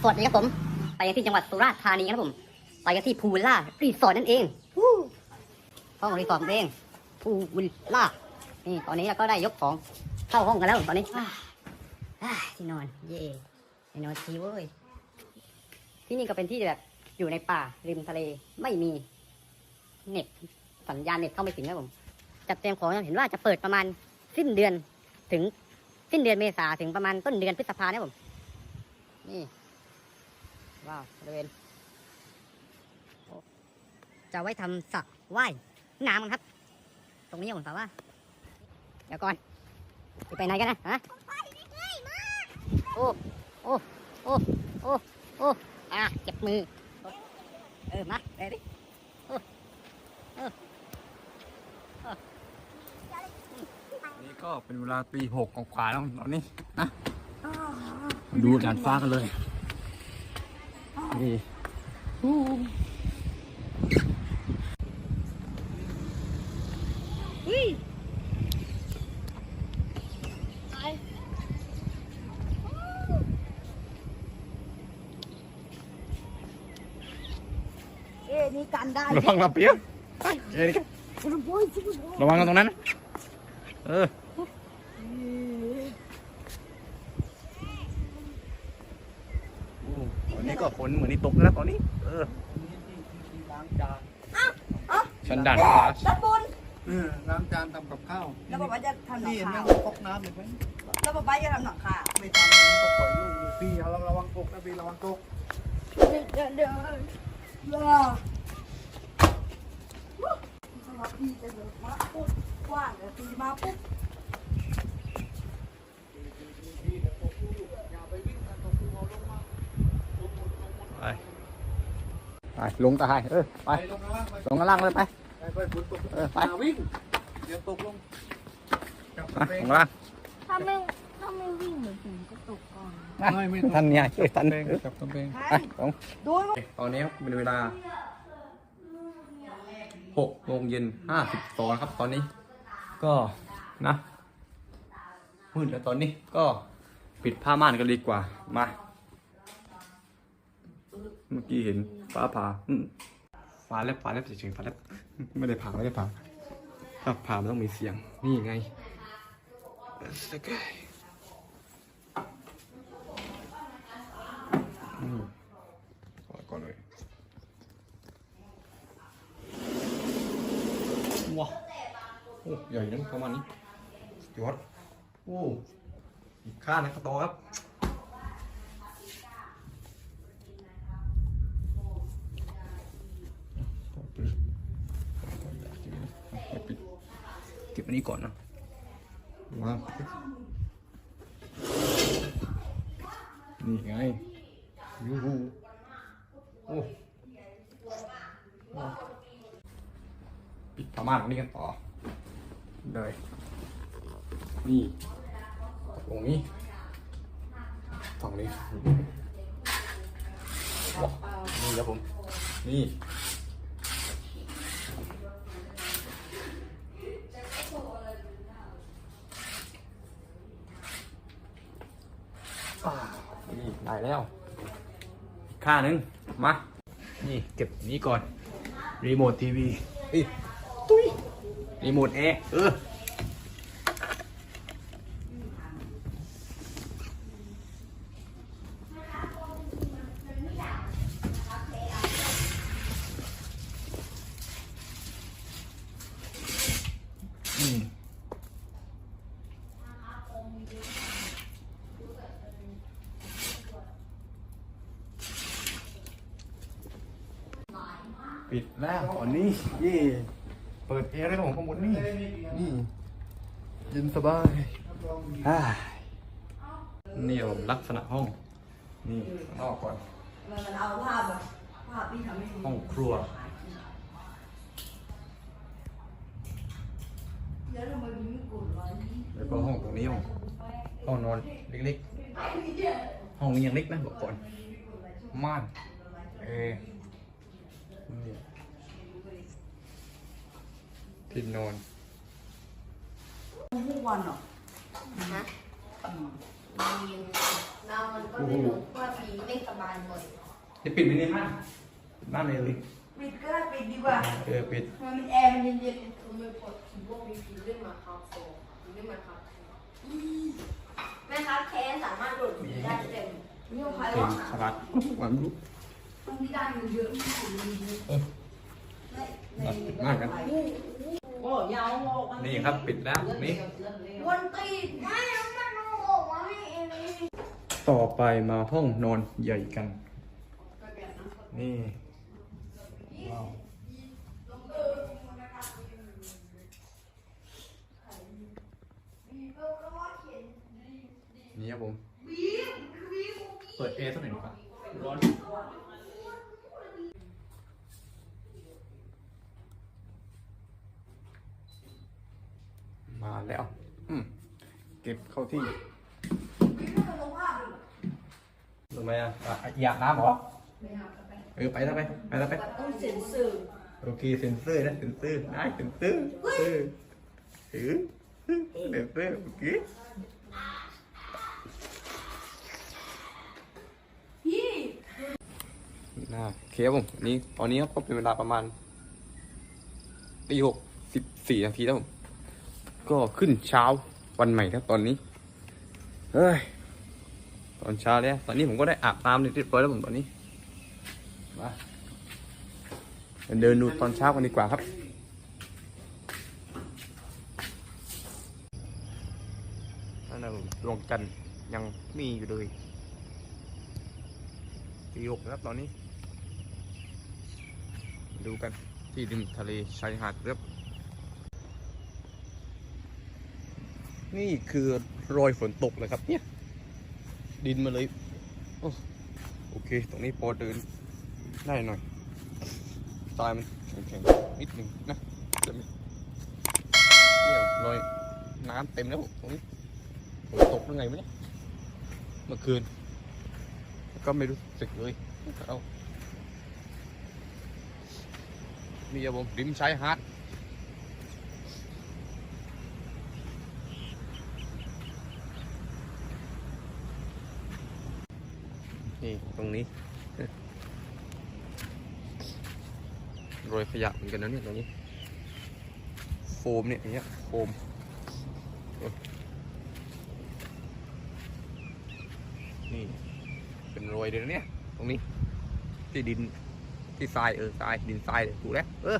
สวัสดีครับผม ไปกันที่จังหวัดสุราษฎร์ธานีครับผม ไปกันที่พูวิลล่ารีสอร์ทนั่นเองห้องรีสอร์ทเองพูวิลล่านี่ตอนนี้เราก็ได้ยกของเข้าห้องกันแล้วตอนนี้ที่นอน เย่ที่นอนทีเว้ยที่นี่ก็เป็นที่แบบอยู่ในป่าริมทะเลไม่มีเน็ตสัญญาณเน็ตเข้าไม่ถึงครับผม จัดเตรียมของเห็นว่าจะเปิดประมาณสิ้นเดือนถึงสิ้นเดือนเมษาถึงประมาณต้นเดือนพฤษภาเนี่ยผม นี่ ว้าวบริเวณจะไว้ทำสระว่ายน้ำกันครับ ตรงนี้ผมถามว่า เดี๋ยวก่อนจะไปไหนกันนะฮะโอ้ โอ้ โอ้ โอ้ โอ้ อะเจ็บมือ เออ มาเลยดิโอ้โอ้นี่ก็เป็นเวลาตีหกกว่าแล้วตอนนี้นะ ดูดานฟ้ากันเลยนี่เอ๊ะนี่กันได้ระวังระเปียกไปเจนี่ระวังกันตรงนั้นนะเออโอ้ตอ นนี้ก็ฝนเหมือนนี่ตกแล้วตอนนี้ เออชันดันฟ้าตะบุญเออล้างจานทำกับข้าวแล้วบอกว่าจะทำหนังนี่เห็นไหมคาพกน้ำเห็นไหมแล้วบอกว่าจะทำหนังคาไม่ทำอย่างนี้ก็ปล่อยลูกอยู่พี่เอาระวังตกนะพี่ระวังตกเดี๋ยวเดี๋ยวรอสวัสดีจะเดินมาปุ๊บว่างเดี๋ยวตีมาปุ๊บ ไปไป ลงตายเออไปไป ลงข้างล่างไปลงข้างล่างเลยไปไป ไปฝนตกเออไป อย่าวิ่งเดี๋ยวตกลงจับไปเป้ลงงข้างล่างถ้าไม่ถ้าไม่วิ่งเดี๋ยวผมก็ตกก่อนไม่ไม่ท่านเนี่ยช่วยท่านเป้งเออจับตัวเป้งไปลงดูตอนนี้เป็นเวลาหกโมงเย็นห้าสิบสองครับ ตอนนี้ ก็นะมืดแล้วตอนนี้ก็ปิดผ้าม่านกันดีกว่ามา เมื่อกี้เห็น ฟ้าผ่าอืมฟ้าแลบฟ้าแลบเฉยๆฟ้าแลบไม่ได้ผ่าไม่ได้ผ่าถ้าผ่ามันต้องมีเสียง นี่ไงสกายอืมขอก่อนเลยว้าวโอ้ใหญ่นั้นประมาณนี้สุดยอดโอ้อีกข้างนะครับโตครับ เก็บอันนี้ก่อนนะว้าวนี่ไงยูหูโอ้ปิดผ้าม่านตรงนี้กันต่อเลยนี่ตรงนี้ฝั่งนี้ว้าวนี่ครับผมนี่อ่านี่ได้ แล้วอีกข้างหนึงมา นี่เก็บนี้ก่อน รีโมททีวีเอ้ยตุ้ยรีโมทแอร์เอออืม ปิดแล้วตอนนี้เย่เปิดแอร์ได้ของข้างบนนี่นี่เย็นสบายอ่านี่ผมลักษณะห้อง นี่ข้างนอกก่อนมันเอาภาพแบบภาพที่ทำให้ดูห้องครัวแล้วทำไมมึงไม่กดไว้แล้วก็ห้องตรงนี้ห้องห้องนอนเล็กๆ ห้องนี้ยังเล็กนะบอกก่อนม่านเอ อนี่ที่นอนทุกวันเหรอนะเรามันก็ไม่รู้ว่าปีไม่สบายหมดจะปิดไหมเนี่ยบ้านบ้านเลยเลยปิดก็ได้ปิดดีกว่าเออปิดมันมีแอร์มันเย็นคือไม่ปลดคิดว่ามีคิวเล่นมาครับโซเล่นมาครับๆแม่ครับแค้นสามารถโหลดได้เต็มนี่ของใครเป็นวะสลัดหวานรู้ มันมีได้มันเยอะมากเออมากกัน โอ้ยาวโอ้นี่ครับปิดแล้วนี่วันตีไม่มันโง่มาให้เองต่อไปมาห้องนอนใหญ่กัน นี่ว้าวนี่ครับผม เปิดแอร์สักหน่อยดีกว่าร้อน มาแล้ว อืมเก็บเข้าที่ทำไมอะอะอยากน้ำเหรอเออไปแล้วไปไปแล้วไปต้องเซ็นเซอร์โอเคเซ็นเซอร์นะเซ็นเซอร์ได้เซ็นเซอร์เออเออเซ็นเซอร์โอเคพี่น่าโอเคครับผมนี่ตอนนี้ก็เป็นเวลาประมาณตีหกสิบสี่นาทีแล้วผม ก็ขึ้นเช้าวันใหม่แล้วตอนนี้ เฮ้ย ตอนเช้าแล้ว ตอนนี้ผมก็ได้อาบน้ำเรียบร้อยแล้วผมตอนนี้ มาเดินดูตอนเช้ากันดีกว่าครับนั่นนะดวงจันทร์ยังมีอยู่เลยตีหกแล้วครับตอนนี้ ดูกันที่ริมทะเลชายหาดครับ นี่คือรอยฝนตกเลยครับ เนี่ย ดินมาเลยโอโอเค ตรงนี้พอเดินได้หน่อยทรายมันแข็งๆนิดหนึ่งนะจะม่เนี่ยรอยน้ำเต็มแล้วตรงนี้ฝนตกยังไงวะเนี่ยเมื่อคืน ก็ไม่รู้สึกเลยเอานี่ครับผมริมชายหาดนี่ ตรงนี้โรยขยะเหมือนกันนะเนี่ยตรงนี้ โฟมเนี่ยอย่างเงี้ยโฟมนี่เป็นโรยเลยนะเนี่ย ตรงนี้ ที่ดินที่ทรายเออทรายดินทรายถูกแล้วเออ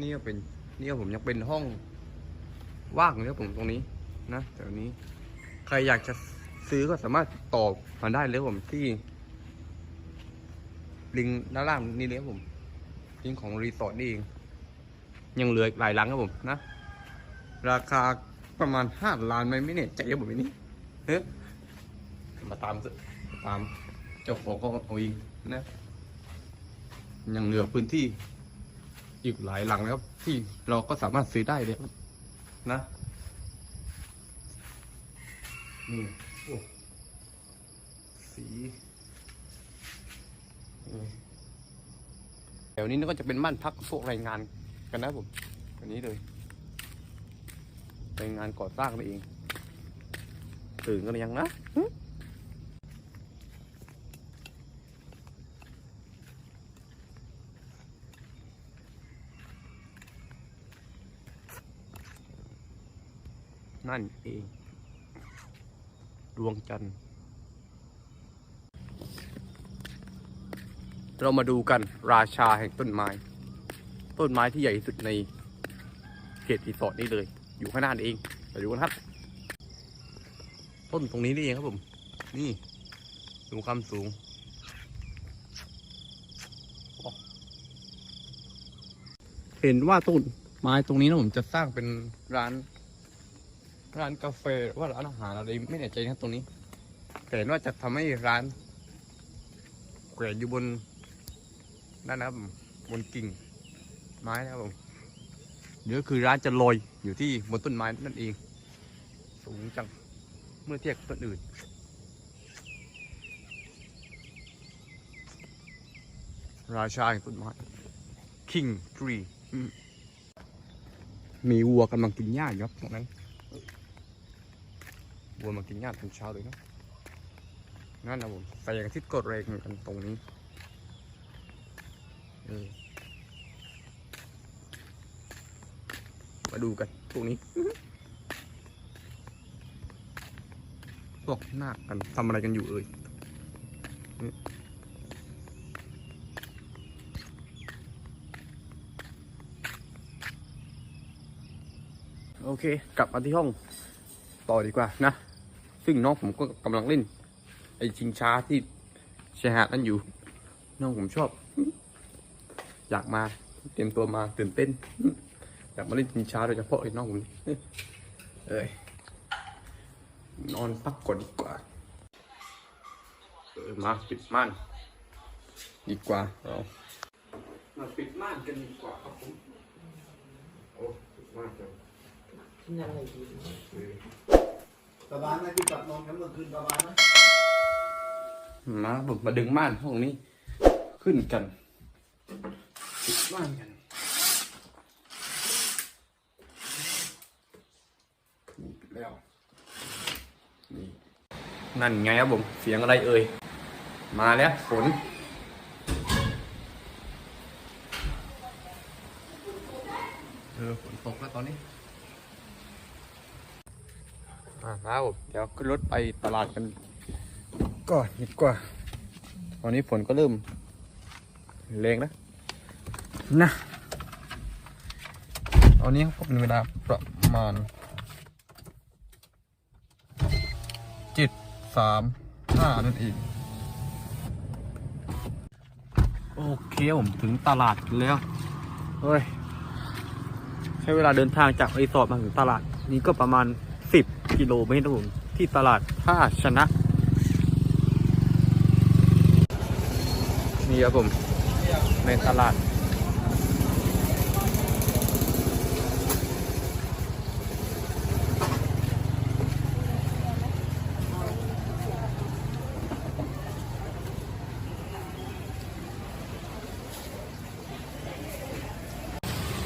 นี่เป็นนี่ผมยังเป็นห้อง ว่างเลยครับผมตรงนี้นะแต่วันนี้ ใครอยากจะซื้อก็สามารถติดต่อมาได้เลยผมที่ ลิงก์ด้านล่างนี่เลยครับผมลิงก์ของรีสอร์ทนี่เองยังเหลืออีกหลายหลังครับผมนะ ราคาประมาณห้าล้านไหมไม่เนี่ยใจครับผมอันนี้เฮ้ยมาตามสิมาตามเจ้าของก็เอาเองนะยังเหลือพื้นที่อีกหลายหลังนะครับ ที่เราก็สามารถซื้อได้เลย นะนี่โอ้สีแถวนี้ก็จะเป็นบ้านพักพวกแรงงานกันนะผมอันนี้เลยรายงานก่อสร้างนี่เองตื่นกันยังนะ นั่นเอง ดวงจันทร์ เรามาดูกันราชาแห่งต้นไม้ ต้นไม้ที่ใหญ่ที่สุดในเขตรีสอร์ทนี้เลย อยู่ข้างหน้านเองไปดูกันครับ ต้นตรงนี้นี่เองครับผม นี่ดูความสูงเห็นว่าต้นไม้ตรงนี้นะผมจะสร้างเป็นร้าน ร้านกาแฟหรือว่าร้านอาหารอะไรไม่แน่ใจนะตรงนี้ แต่ว่าจะทำให้ร้านแขวนอยู่บนนั่นนะครับบนกิ่งไม้นะครับผมเดี๋ยวคือร้านจะลอยอยู่ที่บนต้นไม้นั่นเอง สูงจังเมื่อเทียบต้นอื่น ราชาแห่งต้นไม้ King Tree มมีวัวกำลังกินหญ้าอยู่ครับตรงนั้น วัวมากินหญ้าตอนเช้าเลยนะนั่นนะผมแสงอาทิตย์ก็แรงกันตรงนี้มาดูกันพวกนี้พวกหน้ากันทำอะไรกันอยู่เอ่ยโอเค กลับมาที่ห้อง ต่อดีกว่านะ ซึ่งน้องผมก็กำลังเล่น ไอ้ชิงช้าที่ชายหาดนั่นอยู่ น้องผมชอบ อยากมาเตรียมตัวมาตื่นเต้น อยากมาเล่นชิงช้าโดยเฉพาะไอ้น้องผมเอ้ยนอนพักก่อนดีกว่าเออมาปิดม่านดีกว่าเรามาปิดม่านกันดีกว่าครับผมโอ้ปิดม่านกัน สบายไหมที่กลับนอนกันเมื่อคืนสบายไหมมาผมมาดึงม่านห้องนี้ ขึ้นกันปิดม่านกันนี่ปิดแล้วนี่นั่นไงครับผมเสียงอะไรเอ่ยมาแล้วฝนเออฝนตกแล้วตอนนี้ อ่าแล้วผมเดี๋ยวขึ้นรถไปตลาดกันก่อนดีกว่า ตอนนี้ฝนก็เริ่มแรงแล้วนะตอนนี้ก็เป็นเวลาประมาณเจ็ดสามห้านั่นเองโอเคผมถึงตลาดแล้วเฮ้ยใช้เวลาเดินทางจากรีสอร์ทมาถึงตลาด นี้ก็ประมาณสิบ กิโลเมตรผมที่ตลาดท่าชนะ นี่ครับผม ในตลาด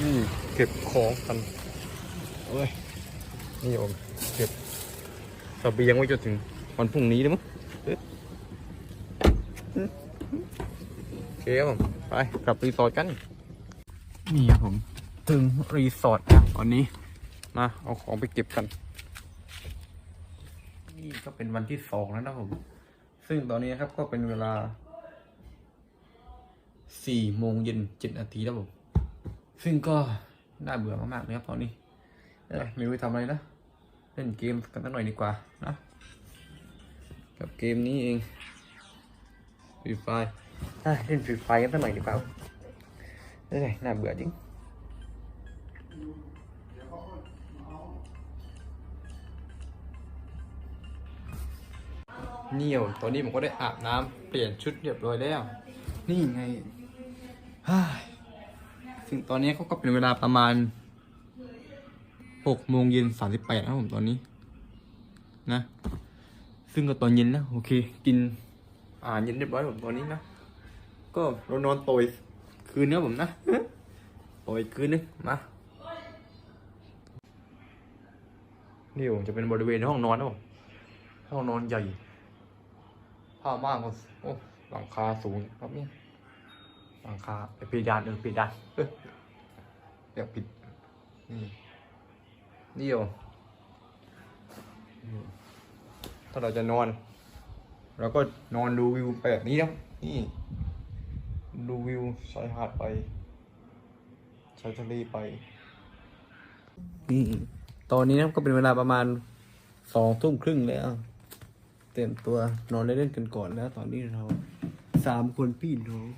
นี่เก็บของกันเอ้ย นี่ผมเก็บเสบียงไว้จนถึงวันพรุ่งนี้เลยมั้งเอ๊ะโอเคครับผมไปกลับรีสอร์ทกัน นี่ครับผม ถึงรีสอร์ทแล้วตอนนี้ มาเอาของไปเก็บกัน นี่ก็เป็นวันที่สองแล้วนะผม ซึ่งตอนนี้นะครับก็เป็นเวลาสี่โมงเย็นเจ็ดนาทีแล้วผม ซึ่งก็น่าเบื่อมากๆเลยครับตอนนี้เอ้ยไม่รู้จะทำอะไรนะ เล่นเกมกันสักหน่อยดีกว่านะกับเกมนี้เองฟรีไฟเล่นฟรีไฟกันสักหน่อยดีกว่าเอ้ยน่าเบื่อจริงเนี่ยวตอนนี้ผมก็ได้อาบน้ำเปลี่ยนชุดเรียบร้อยแล้ว นี่ไงฮ่าซึ่งตอนนี้เขาก็เป็นเวลาประมาณ หกโมงเย็นสามสิบแปดนะผมตอนนี้ นะ ซึ่งก็ตอนเย็นแล้วโอเค กินอาหาเย็นเรียบร้อยผมตอนนี้นะ ก็เรานอนโตยคืนนี้ผมนะโตยคืนนึงมานี่ผมจะเป็นบริเวณห้องนอนนะผมห้องนอนใหญ่ผ้าม่านก็โอ้หลังคาสูงครับเนี่ยหลังคาไอ้เพดานเออเพดานเอ้ยอยากปิดนี่ นี่ยนี่ถ้าเราจะนอน เราก็นอนดูวิวไปแบบนี้นะนี่ ดูวิวชายหาดไปชายทะเลไป นี่ ตอนนี้นะก็เป็นเวลาประมาณสองทุ่มครึ่งแล้ว เตรียมตัวนอนเล่นๆกันก่อนแล้ว ตอนนี้เราสามคนพี่น้อง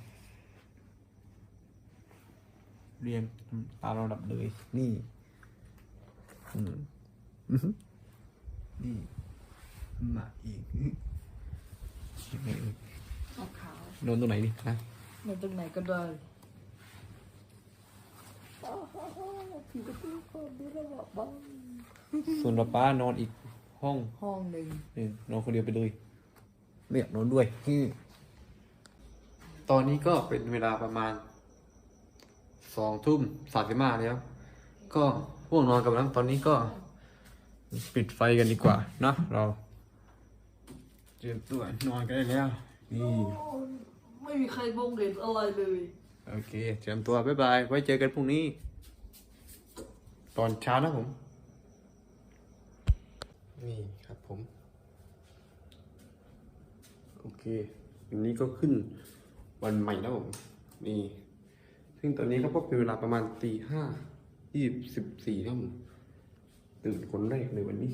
เรียงตามลำดับเลย นี่ อืมอื้อหือนี่มาอีกยังไงเอ่ยเอาขาวนอนตรงไหนดินะในตรงไหนก็ได้ส่วนป้าป้านอนอีกห้องห้องหนึ่งหนึ่งนอนคนเดียวไปเลยไม่อยากนอนด้วยที่ตอนนี้ก็เป็นเวลาประมาณสองทุ่มสามสิบห้าแล้ว ก็หง่วงนอนกันแล้วตอนนี้ก็ปิดไฟกันดีกว่าเนอะเราเตรียมตัวนอนกันได้แล้วนี่ไม่มีใครมองเห็นอะไรเลยโอเคเตรียมตัวบ๊ายบายไว้เจอกันพรุ่งนี้ ตอนเช้านะผม นี่ครับผม โอเควันนี้ก็ขึ้นวันใหม่แล้วผมนี่ซึ่งตอนนี้ก็พบเป็นเวลาประมาณตีห้า ยี่สิบสี่แล้วผมตื่นคนแรกในวันนี้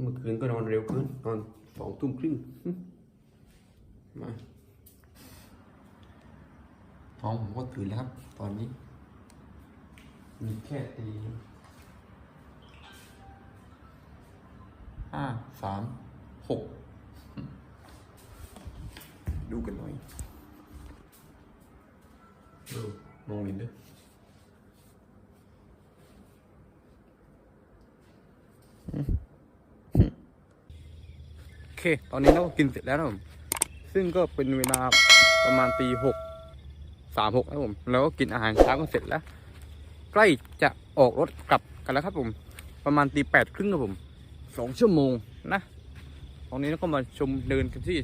เมื่อคืนก็นอนเร็วขึ้นนอนสองทุ่มครึ่งมาท้องผมก็ตื่นแล้วครับ ตอนนี้ มีแค่ตีห้าสามหกดูกันหน่อยดูมองเห็นด้วย เค ตอนนี้เราก็กินเสร็จแล้วนะผม ซึ่งก็เป็นเวลาประมาณตีหกสามหกครับผมแล้วก็กินอาหารเช้ากันเสร็จแล้ว ใกล้จะออกรถกลับกันแล้วครับผม ประมาณตีแปดครึ่งครับผมสองชั่วโมงนะตอนนี้เราก็มาชมเดินกันที่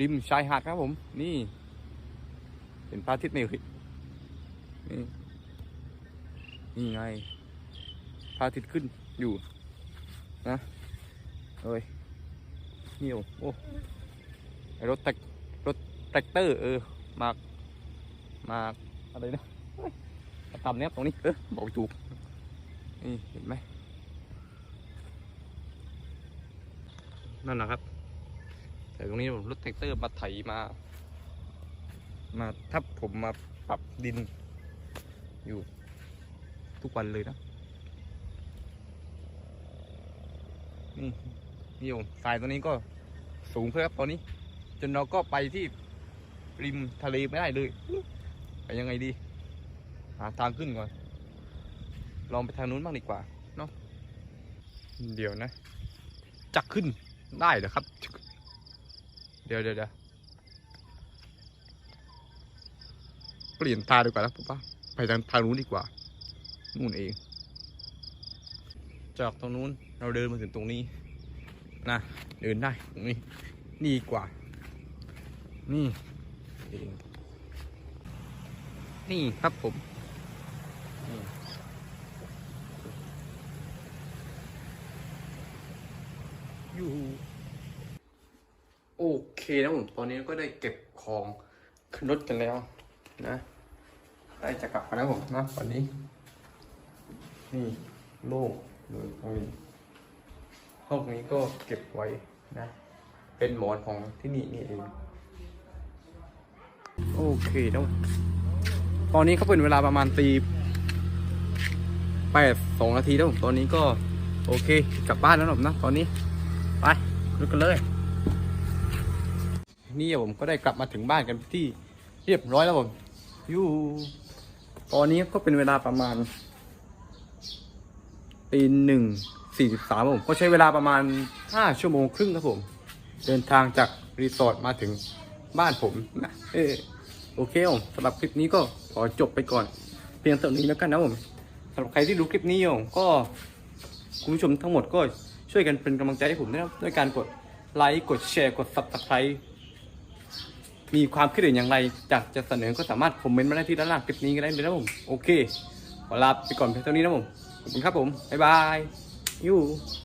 ริมชายหาดครับผม นี่เห็นพระอาทิตย์ไหมนี่นี่ไงพระอาทิตย์ขึ้นอยู่นะเอ้ย นี่โอ้รถแท็กรถแท็กเตอร์เออมามาอะไรนะเฮ้ยมาทำเนี้ยตรงนี้เออบอกไม่ถูกนี่เห็นไหมนั่นนะครับ แต่ตรงนี้ผมรถแท็กเตอร์มาไถมา มาทับผมมาปรับดิน อยู่ทุกวันเลยนะนี่นี่ผมสายตัวนี้ก็ สูงขึ้นครับตอนนี้ จนเราก็ไปที่ริมทะเลไม่ได้เลยไปยังไงดีหาทางขึ้นก่อน ลองไปทางนู้นบ้างดีกว่าเนาะเดี๋ยวนะจะขึ้นได้เหรอครับ เดี๋ยวเดี๋ยวเดี๋ยวเปลี่ยนทางดีกว่าแล้วผมว่าไปทางทางนู้นดีกว่านู่นเอง จากตรงนู้นเราเดินมาถึงตรงนี้นะ เดินได้ตรงนี้ดีกว่า นี่เองนี่ครับผมอยู่โอเคนะผมตอนนี้ก็ได้เก็บของขึ้นรถกันแล้วนะ ได้จะกลับกันแล้วผมนะตอนนี้ นี่โล่งเลยตรงนี้ห้องนี้ก็เก็บไว้ นะ เป็นหมอนของที่นี่นี่เอง โอเคแล้วตอนนี้เขาเป็นเวลาประมาณตีแปดสองนาทีแล้วผมตอนนี้ก็ โอเค กลับบ้านแล้วผมนะ ตอนนี้ ไปลุกกันเลย นี่ผมก็ได้กลับมาถึงบ้านกันที่เรียบร้อยแล้วผมยูตอนนี้ก็เป็นเวลาประมาณตีหนึ่ง สี่สิบสามผมก็ใช้เวลาประมาณห้าชั่วโมงครึ่งครับผม เดินทางจากรีสอร์ทมาถึงบ้านผมนะเออโอเคผมสำหรับคลิปนี้ก็ขอจบไปก่อน เพียงเท่านี้แล้วกันนะผมสำหรับใครที่ดูคลิปนี้ผมก็คุณผู้ชมทั้งหมดก็ช่วยกันเป็นกำลังใจให้ผมนะครับด้วยการกดไลค์กดแชร์กด subscribe มีความคิดเห็นอย่างไรอยากจะเสนอก็สามารถคอมเมนต์มาได้ที่ด้านล่างคลิปนี้ก็ได้เลยนะผม โอเคขอลาไปก่อนเพียงเท่านี้นะผม ขอบคุณครับผม บ๊ายบาย ยู